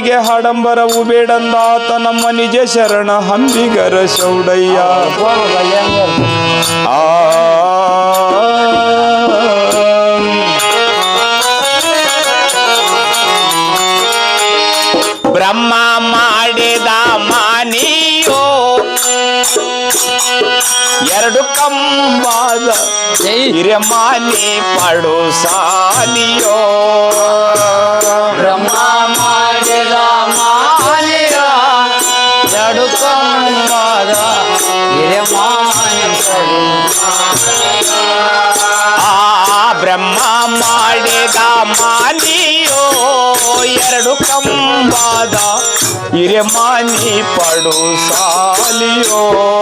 ಅವರಿಗೆ ಹಡಂಬರವು ಬೇಡಂದಾತ ನಮ್ಮ ನಿಜ ಶರಣ ಹಂಬಿಗರ ಶೌಡಯ್ಯ. ಆ. ಬ್ರಹ್ಮ ಮಾಡಿದ ಮಾನಿಯೋ, ಎರಡು ಕಂಬಾದ ಮಾನಿ ಪಡು ಸಾಲಿಯೋ ಬ್ರಹ್ಮ ಮಾಡಿದ ಮಾನಿಯೋ ಎರಡು ಕಂಬಾದ ಹಿರಮಾನಿ ಪಡು ಸಾಲಿಯೋ. ಬ್ರಹ್ಮ